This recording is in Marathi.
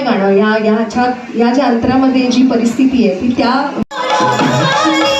हे गाणं या या छात या ज्या अंतरामध्ये जी परिस्थिती आहे ती त्या